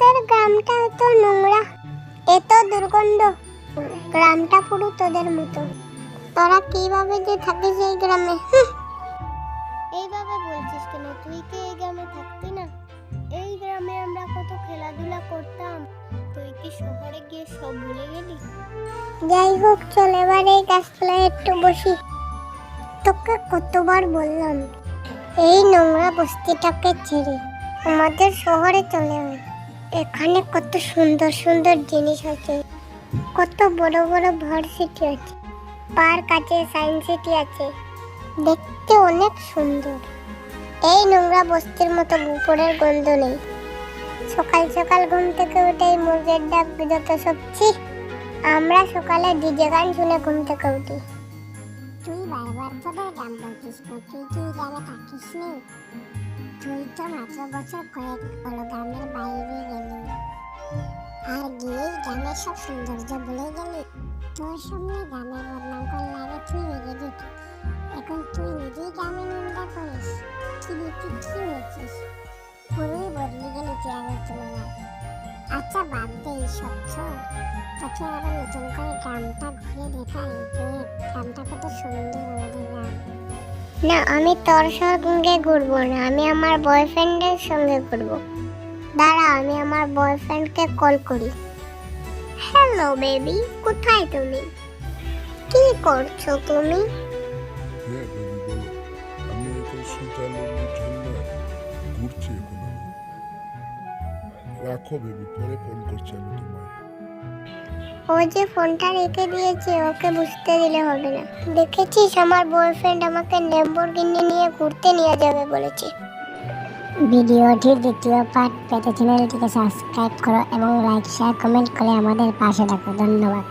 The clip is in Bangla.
তোদের গ্রামটা এত নোংরা। এত দুর্গন্ধ। গ্রামটা পুরো তোদের মতো। তোরা কীভাবে যে থাকিস এই গ্রামে? এইভাবে বলছিস কেন? তুই কি এই গ্রামে থাকতি না? এই গ্রামে আমরা কত খেলাধুলা করতাম। তুই কি শহরে গিয়ে সব ভুলে গেলি? যাই হোক চল এবার এই গাছতলায় একটু বসি। তোকে কতবার বললাম এই নোংরা বস্তিটাকে ছেড়ে আমাদের শহরে চলে আয়। এখানে কত সুন্দর সুন্দর জিনিস আছে। কত বড় বড় ভার্সিটি আছে। পার্ক আছে, সায়েন্স সিটি আছে। দেখতে অনেক সুন্দর। এই নোংরা বস্তির মতো উপরের গন্ধ নেই। সকাল সকাল ঘুম থেকে উঠে মুরগের ডাক যত সবজি আমরা সকালে ডিজে গান শুনে ঘুম থেকে উঠি। তুই বারবার তোদের গ্রাম বলছিস তুই কি গ্রামে থাকিস নি? তুই তো মাত্র বছর কয়েক হলো গ্রামের বাইরে। সব সৌন্দর্য ভুলে গেলি? তোর সামনে গ্রামের বদনাম করলে আগে তুই রেগে যেত এখন তুই নিজেই গ্রামে নিন্দা করিস। কি দেখি কি হয়েছিস? পুরোই বদলে গেলি তুই আগের তুলনায়। আচ্ছা বাদ দে এইসব তোকে আবার নতুন করে গ্রামটা ঘুরে দেখাই যে গ্রামটা কত সুন্দর আমাদের গ্রাম। না, আমি তোর সঙ্গে ঘুরবো না, আমি আমার বয়ফ্রেন্ডের সঙ্গে ঘুরবো। দাঁড়া, আমি আমার বয়ফ্রেন্ডকে কল করি। হ্যালো বেবি কোথায় তুমি কি করছ তুমি? হ্যাঁ বেবি বলো। আমি এখন সুইজারল্যান্ডের জন্য ঘুরছি এখন রাখো বেবি পরে ফোন করছি আমি তোমায়। ও যে ফোনটা রেখে দিয়েছে ওকে বুঝতে দিলে হবে না। দেখেছিস আমার বয়ফ্রেন্ড আমাকে নেম্বর কিনে নিয়ে ঘুরতে নিয়ে যাবে বলেছে। ভিডিওটির দ্বিতীয় পার্ট পেতে চ্যানেলটিকে সাবস্ক্রাইব করো এবং লাইক শেয়ার কমেন্ট করে আমাদের পাশে থাকো। ধন্যবাদ।